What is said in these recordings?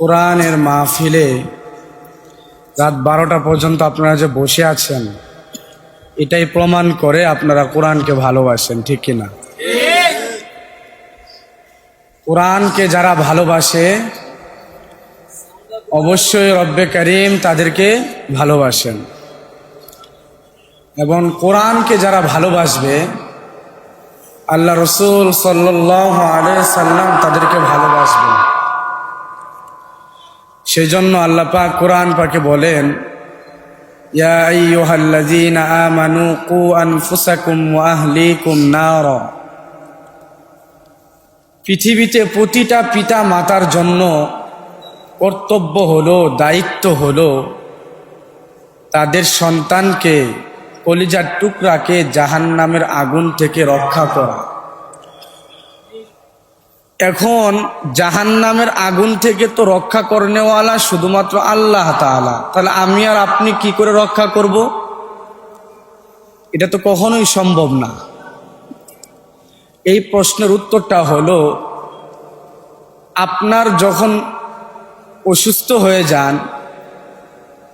কোরআনের মাহফিলে রাত বারোটা পর্যন্ত আপনারা যে বসে আছেন, এটাই প্রমাণ করে আপনারা কোরআনকে ভালোবাসেন, ঠিক কিনা কোরআনকে যারা ভালোবাসে, অবশ্যই রব্বে করিম তাদেরকে ভালোবাসেন। এবং কোরআনকে যারা ভালোবাসবে, আল্লাহ রসুল সাল্লাহ সাল্লাম তাদেরকে ভালোবাসবেন। সেই জন্য আল্লাহ পাক কোরআন পাকে বলেন পৃথিবীতে প্রতিটা পিতা মাতার জন্য কর্তব্য হলো, দায়িত্ব হলো তাদের সন্তানকে কলিজার টুকরাকে জাহান্নামের আগুন থেকে রক্ষা করা। এখন জাহান্নামের আগুন থেকে তো রক্ষা করনেওয়ালা শুধুমাত্র আল্লাহ তাআলা। তাহলে আমি আর আপনি কি করে রক্ষা করব? এটা তো কখনোই সম্ভব না। এই প্রশ্নের উত্তরটা হলো, আপনার যখন অসুস্থ হয়ে যান,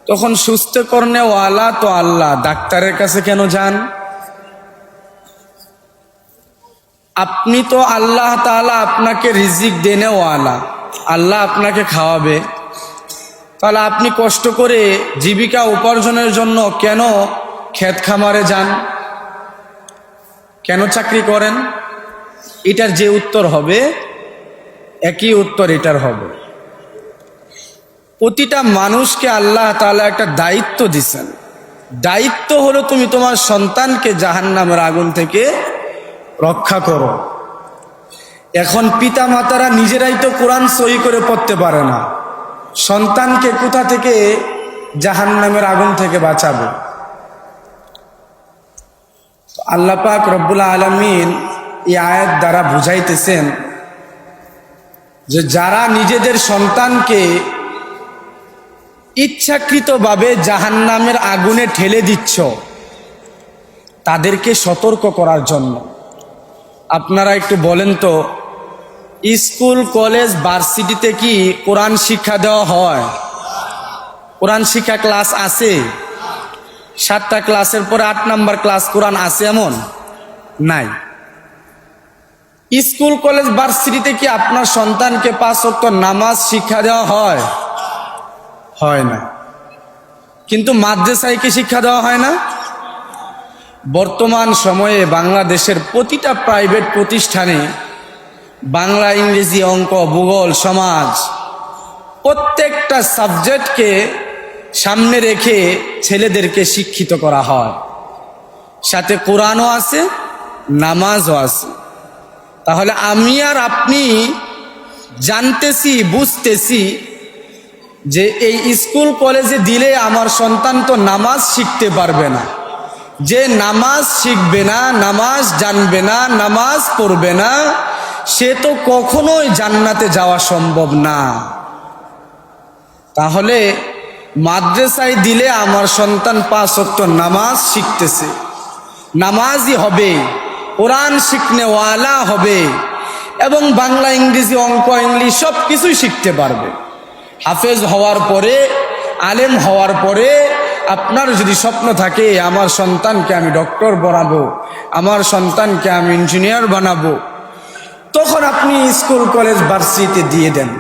তখন সুস্থ করনেওয়ালা তো আল্লাহ, ডাক্তারের কাছে কেন যান? আপনি তো আল্লাহ তাআলা আপনাকে রিজিক দেনেওয়ালা আল্লাহ আপনাকে খাওয়াবে। তাহলে আপনি কষ্ট করে জীবিকা উপার্জনের জন্য কেন ক্ষেত খামারে যান? কেন চাকরি করেন? এটার যে উত্তর হবে, একই উত্তর এটার হবে। প্রতিটা মানুষকে আল্লাহ তাআলা একটা দায়িত্ব দিছেন। দায়িত্ব হলো তুমি তোমার সন্তানকে জাহান্নামের আগুন থেকে রক্ষা করো। এখন পিতা মাতারা নিজেরাই তো কোরআন সই করে পড়তে পারে না। সন্তানকে কোথা থেকে? জাহান্নামের আগুন থেকে বাঁচাবে। আল্লাহ পাক রব্বুল আলমিন এই আয়াত দ্বারা বুঝাইতেছেন যে যারা নিজেদের সন্তানকে ইচ্ছাকৃতভাবে জাহান্নামের আগুনে ঠেলে দিচ্ছ, তাদেরকে সতর্ক করার জন্য। আপনারা একটু বলেন তো, স্কুল, কলেজ, ভার্সিটিতে কি কোরআন শিক্ষা দেওয়া হয়? কোরআন শিক্ষা ক্লাস আছে? সাতটা ক্লাসের পরে আট নাম্বার ক্লাস কোরআন আছে এমন? নাই। স্কুল, কলেজ, ভার্সিটিতে কি আপনার সন্তানকে পাঁচ অক্ট নামাজ শিক্ষা দেওয়া হয়? হয় না। কিন্তু মাদ্রাসায় কি শিক্ষা দেওয়া হয় না? বর্তমান সময়ে বাংলাদেশের প্রতিটা প্রাইভেট প্রতিষ্ঠানে বাংলা, ইংরেজি, অঙ্ক, ভূগোল, সমাজ প্রত্যেকটা সাবজেক্টকে সামনে রেখে ছেলেদেরকে শিক্ষিত করা হয়। সাথে কোরআনও আছে, নামাজও আছে। তাহলে আমি আর আপনি জানতেছি, বুঝতেছি যে এই স্কুল কলেজে দিলে আমার সন্তান তো নামাজ শিখতে পারবে না। যে নামাজ শিখবে না, নামাজ জানবে না, নামাজ পড়বে না, সে তো কখনোই জান্নাতে যাওয়া সম্ভব না। তাহলে মাদ্রাসায় দিলে আমার সন্তান পাঁচ অক্ট নামাজ শিখতেছে। নামাজই হবে, কোরআন শিখনেওয়ালা হবে, এবং বাংলা, ইংরেজি, অঙ্ক, ইংলিশ সব কিছুই শিখতে পারবে। হাফেজ হওয়ার পরে, আলেম হওয়ার পরে আপনার যদি স্বপ্ন থাকে, আমার সন্তানকে আমি ডক্টর বানাবো, আমার সন্তানকে আমি ইঞ্জিনিয়ার বানাবো, তখন আপনি স্কুল, কলেজ, ভার্সিটিতে দিয়ে দেন।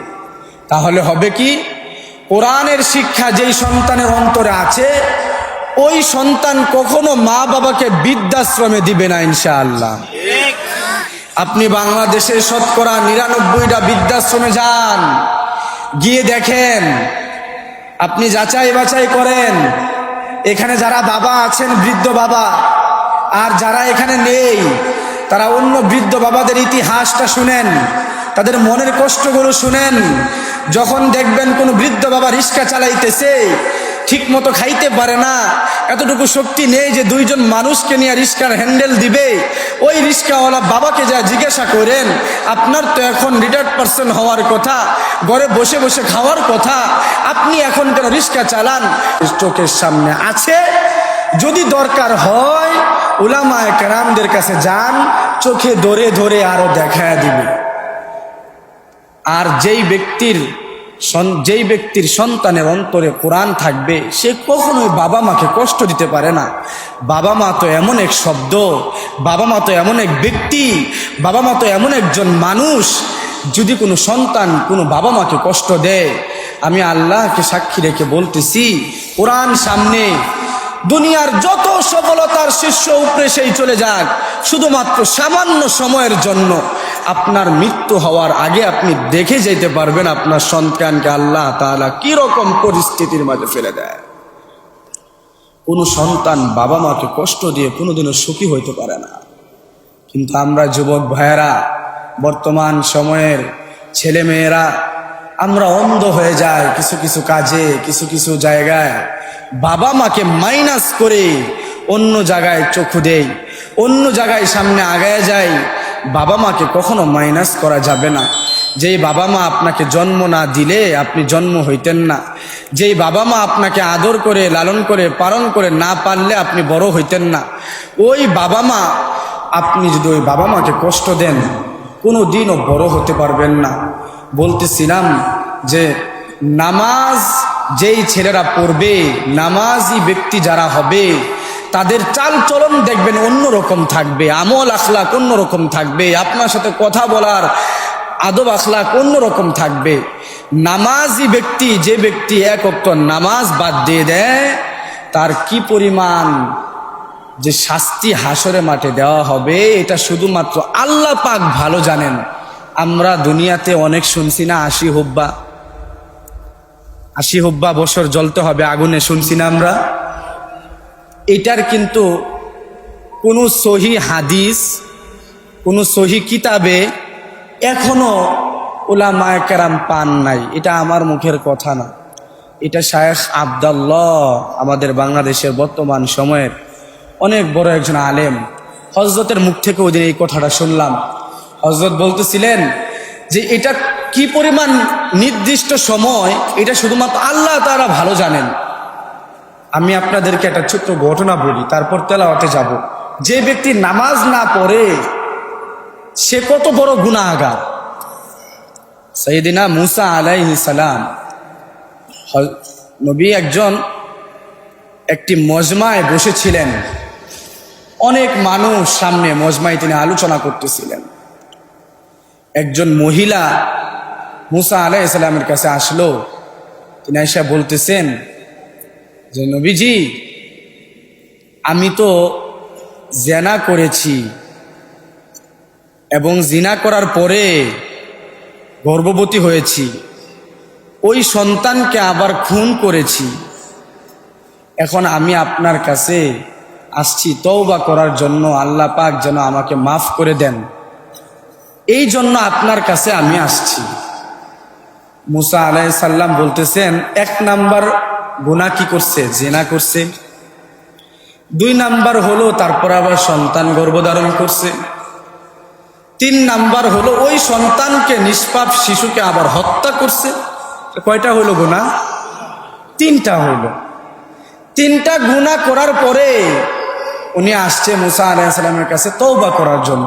তাহলে হবে কি? কোরআনের শিক্ষা যেই সন্তানের অন্তরে আছে, ওই সন্তান কখনো মা বাবাকে বৃদ্ধাশ্রমে দিবে না, ইনশাআল্লাহ। আপনি বাংলাদেশের শতকরা নিরানব্বইটা বৃদ্ধাশ্রমে যান। গিয়ে দেখেন, আপনি যাচাই বাছাই করেন এখানে যারা বাবা আছেন, বৃদ্ধ বাবা, আর যারা এখানে নেই, তারা অন্য বৃদ্ধ বাবাদের ইতিহাসটা শুনেন, তাদের মনের কষ্টগুলো শুনেন। যখন দেখবেন কোনো বৃদ্ধ বাবা রিক্সা চালাইতেছে ঠিক মতো খাইতে পারে না। এতটুকু শক্তি নেই যে দুইজন মানুষকে নিয়ে রিক্সার হ্যান্ডেল দিবে। ওই রিক্সাওয়ালা বাবাকে যা জিজ্ঞাসা করেন, আপনার তো এখন রিটায়ার্ড পার্সন হওয়ার কথা, ঘরে বসে বসে খাওয়ার কথা, আপনি এখন কেন রিক্সা চালান? চোখের সামনে আছে। যদি দরকার হয়, উলামায় কেরামদের কাছে যান, চোখে ধরে ধরে আরও দেখা দিবে। আর যেই ব্যক্তির যেই ব্যক্তির সন্তানের অন্তরে কোরআন থাকবে, সে কখনোই বাবা মাকে কষ্ট দিতে পারে না। বাবা মা তো এমন এক শব্দ, বাবা মা তো এমন এক ব্যক্তি, বাবা মা তো এমন একজন মানুষ, যদি কোনো সন্তান কোনো বাবা মাকে কষ্ট দেয়, আমি আল্লাহকে সাক্ষী রেখে বলতেছি, কোরআন সামনে দুনিয়ার যত সফলতার শীর্ষ উপরে সেই চলে যাক, শুধুমাত্র সামান্য সময়ের জন্য। আপনার মৃত্যু হওয়ার আগে আপনি দেখে যেতে পারবেন আপনার সন্তানকে আল্লাহ তাআলা কি রকম পরিস্থিতির মাঝে ফেলে দেয়। কোনো সন্তান বাবা মাকে কষ্ট দিয়ে কোনোদিনও সুখী হইতে পারে না। কিন্তু আমরা যুবক ভাইয়েরা, বর্তমান সময়ের ছেলে মেয়েরা আমরা অন্ধ হয়ে যাই কিছু কিছু কাজে, কিছু কিছু জায়গায়। বাবা মাকে মাইনাস করে অন্য জায়গায় চক্ষু দেই, অন্য জায়গায় সামনে আগায় যাই, বাবা মাকে কখনো মাইনাস করা যাবে না। যেই বাবা মা আপনাকে জন্ম না দিলে আপনি জন্ম হইতেন না। যেই বাবা মা আপনাকে আদর করে, লালন করে, পালন করে না পারলে আপনি বড় হইতেন না। ওই বাবা মা, আপনি যদি ওই বাবা মাকে কষ্ট দেন কোনো দিনও বড় হতে পারবেন না। বলতেছিলাম যে, নামাজ যেই ছেলেরা পড়বে, নামাজি ব্যক্তি যারা হবে, তাদের চাল চলন দেখবেন অন্যরকম থাকবে, আমল আখলাক অন্যরকম থাকবে, আপনার সাথে কথা বলার আদব আখলাক অন্যরকম থাকবে। নামাজি ব্যক্তি, যে ব্যক্তি এক অক্ত নামাজ বাদ দিয়ে দেয়, তার কি পরিমাণ যে শাস্তি হাসরে মাঠে দেওয়া হবে, এটা শুধুমাত্র আল্লাহ পাক ভালো জানেন। আমরা দুনিয়াতে অনেক শুনছি না, আশি হুব্বা। আশি হুব্বা বছর জ্বলতে হবে আগুনে, শুনছি না আমরা। এটার কিন্তু কোনো সহি হাদিস, কোনো সহি কিতাবে এখনও ওলামায় কেরাম পান নাই। এটা আমার মুখের কথা না। এটা শায়েখ আবদাল্লাহ, আমাদের বাংলাদেশের বর্তমান সময়ের অনেক বড় একজন আলেম। হজরতের মুখ থেকে ওই এই কথাটা শুনলাম। হজরত বলতেছিলেন যে এটা কি পরিমাণ নির্দিষ্ট সময়, এটা শুধুমাত্র আল্লাহ তারা ভালো জানেন। আমি আপনাদেরকে একটা ছোট্ট ঘটনা বলি, তারপর তেলাওয়াতে যাব। যে ব্যক্তি নামাজ না পড়ে, সে কত বড় গুণাগার সৈদিনা মুসা আলাইহি সালাম নবী একজন একটি মজমায় বসেছিলেন। অনেক মানুষ সামনে মজমায় তিনি আলোচনা করতেছিলেন। একজন মহিলা মুসা আলাই ইসলামের কাছে আসলো। তিনি এসে বলতেছেন, যে নবীজি, আমি তো জেনা করেছি এবং জিনা করার পরে গর্ভবতী হয়েছি। ওই সন্তানকে আবার খুন করেছি। এখন আমি আপনার কাছে আসছি তওবা করার জন্য। আল্লাহ পাক যেন আমাকে মাফ করে দেন। এই জন্য আপনার কাছে আমি আসছি। মুসা আলাই সাল্লাম বলতেছেন, এক নাম্বার গুণা কি করছে? জেনা করছে। দুই নাম্বার হলো তারপর আবার সন্তান গর্ভধারণ করছে। তিন নাম্বার হলো ওই সন্তানকে নিষ্পাপ শিশুকে আবার হত্যা করছে। কয়টা হলো গুণা তিনটা হইল তিনটা গুণা করার পরে উনি আসছে মুসা আলাইসাল্লামের কাছে তৌবা করার জন্য।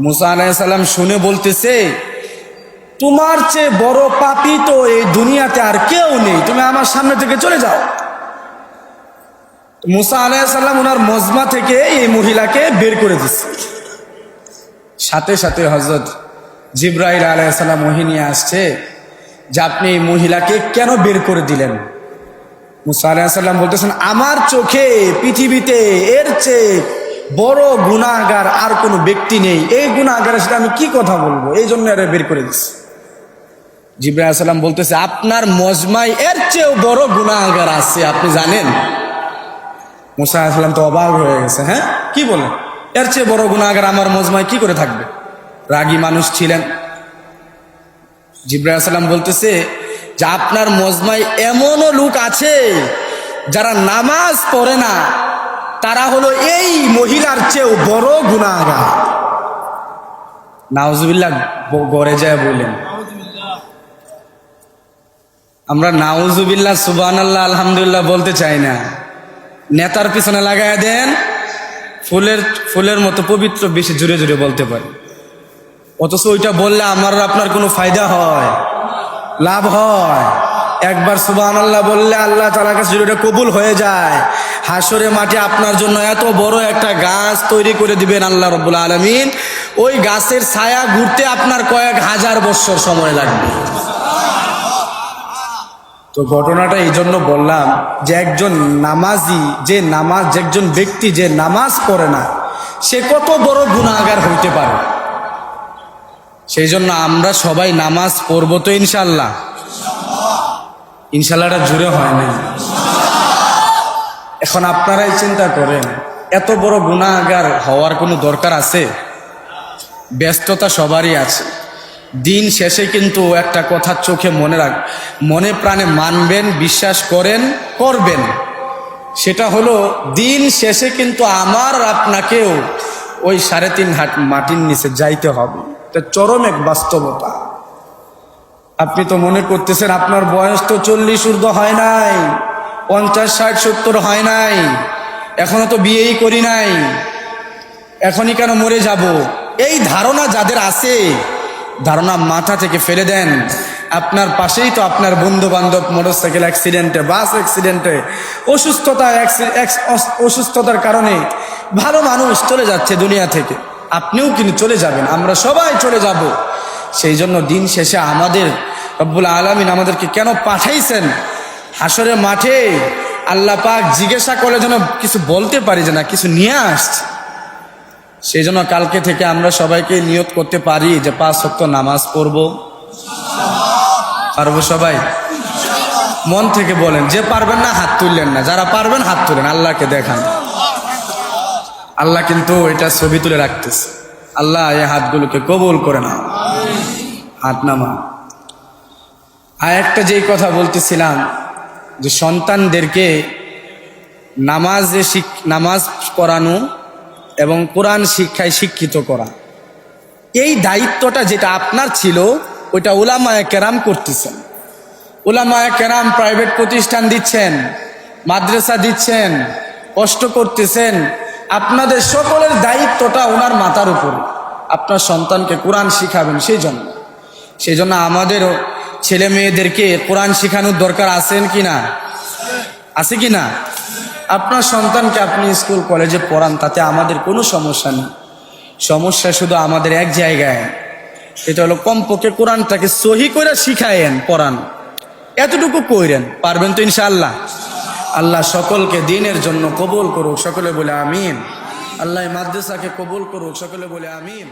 মুসা আলাইসাল্লাম শুনে বলতেছে তোমার চেয়ে বড় পাপি তো এই দুনিয়াতে আর কেউ নেই। তুমি আমার সামনে থেকে চলে যাও। মুসা আলাইসাল্লাম ওনার মজমা থেকে এই মহিলাকে বের করে দিচ্ছে। সাথে সাথে হজরত জিব্রাইল আলাইসাল্লাম ওহি নিয়ে আসছে যে আপনি এই মহিলাকে কেন বের করে দিলেন? মুসা আলাইসাল্লাম বলতেছেন, আমার চোখে পৃথিবীতে এর চেয়ে বড় গুণাগার আর কোনো ব্যক্তি নেই। এই গুণাগারের সাথে আমি কি কথা বলব? এই জন্য এরা বের করে দিচ্ছি। জিব্রাহ বলতেছে, আপনার মজমাই এর চেয়েও বড় গুণাগার আছে, আপনি জানেন? মুসা তো অবাক হয়ে গেছে হ্যাঁ? কি বলেন এর চেয়ে বড় গুণাগার আমার মজমায় কি করে থাকবে? রাগী মানুষ ছিলেন। জিব্রাহ বলতেছে, যে আপনার মজমায় এমনও লোক আছে, যারা নামাজ পড়ে না, তারা হলো এই মহিলার চেয়েও বড় গুণাগার নাউজুবিল্লাহ গড়ে যায় বললেন আমরা নাউজুবিল্লাহ সুবান আল্লাহ আলহামদুলিল্লাহ বলতে চাই না। নেতার পিছনে লাগায় দেন, ফুলের ফুলের মতো পবিত্র বেশি জুড়ে জুড়ে বলতে পারি। অথচ ওইটা বললে আমার আপনার কোনো ফায়দা হয়, লাভ হয়। একবার সুবাহ আল্লাহ বললে আল্লাহ তালার কাছে ওটা কবুল হয়ে যায়। হাসরে মাঠে আপনার জন্য এত বড় একটা গাছ তৈরি করে দিবেন আল্লাহ রব্বুল আলমিন। ওই গাছের ছায়া ঘুরতে আপনার কয়েক হাজার বছর সময় লাগবে। তো ঘটনাটা এই জন্য বললাম যে একজন নামাজি, যে নামাজ একজন ব্যক্তি যে নামাজ পড়ে না, সে কত বড় গুণাগার হইতে পারে? সেই জন্য আমরা সবাই নামাজ পড়ব তো ইনশাল্লাহ ইনশাল্লাহটা জুড়ে হয় নাই। এখন আপনারাই চিন্তা করেন, এত বড় গুণাগার হওয়ার কোনো দরকার আছে? ব্যস্ততা সবারই আছে। দিন শেষে কিন্তু একটা কথা চোখে মনে রাখ, মনে প্রাণে মানবেন, বিশ্বাস করেন, করবেন। সেটা হলো, দিন শেষে কিন্তু আমার আপনাকেও ওই সাড়ে তিন হাট মাটির নিচে যাইতে হবে। এটা চরম এক বাস্তবতা। আপনি তো মনে করতেছেন, আপনার বয়স তো চল্লিশ ঊর্ধ্ব হয় নাই, পঞ্চাশ, ষাট, সত্তর হয় নাই, এখনও তো বিয়েই করি নাই, এখনই কেন মরে যাব? এই ধারণা যাদের আছে ধারণা মাথা থেকে ফেলে দেন। আপনার পাশেই তো আপনার বন্ধু বান্ধব মোটরসাইকেল অ্যাক্সিডেন্টে বাস অ্যাক্সিডেন্টে অসুস্থতা অসুস্থতার কারণে ভালো মানুষ চলে যাচ্ছে দুনিয়া থেকে। আপনিও কিন্তু চলে যাবেন, আমরা সবাই চলে যাব। সেই জন্য দিন শেষে আমাদের রব্বুল আলমিন আমাদেরকে কেন পাঠাইছেন? হাসরের মাঠে আল্লাহ পাক জিজ্ঞাসা করলে যেন কিছু বলতে পারি যে না, কিছু নিয়ে আসছে। সেই জন্য কালকে থেকে আমরা সবাইকে নিয়ত করতে পারি যে পাঁচ সপ্তাহ নামাজ পড়ব। পারব সবাই? মন থেকে বলেন, যে পারবেন না, হাত তুললেন না। যারা পারবেন, হাত তুলেন, আল্লাহকে দেখান। আল্লাহ কিন্তু এটা ছবি তুলে রাখতেছে। আল্লাহ এই হাতগুলোকে কবুল করে না হাত নামা আর একটা যেই কথা বলতেছিলাম, যে সন্তানদেরকে নামাজে শিখ নামাজ পড়ানো এবং কোরআন শিক্ষায় শিক্ষিত করা। এই দায়িত্বটা যেটা আপনার ছিল, ওইটা ওলামায় কেরাম করতেছেন। ওলামায় কেরাম প্রাইভেট প্রতিষ্ঠান দিচ্ছেন, মাদ্রাসা দিচ্ছেন, কষ্ট করতেছেন। আপনাদের সকলের দায়িত্বটা ওনার মাথার উপর। আপনার সন্তানকে কোরআন শিখাবেন সেই জন্য সেই জন্য আমাদেরও ছেলে মেয়েদেরকে কোরআন শেখানোর দরকার আছেন কি না আছে কি না আপনার সন্তানকে আপনি স্কুল, কলেজে পড়ান, তাতে আমাদের কোনো সমস্যা নেই। সমস্যা শুধু আমাদের এক জায়গায়। এটা হলো কমপক্ষে কোরআনটাকে সহি করে শিখায়েন, পড়ান। এতটুকু কইরেন, পারবেন তো ইনশাআল্লাহ? আল্লাহ সকলকে দিনের জন্য কবুল করুক, সকলে বলে আমিন। আল্লাহ মাদ্রাসাকে কবুল করুক, সকলে বলে আমিন।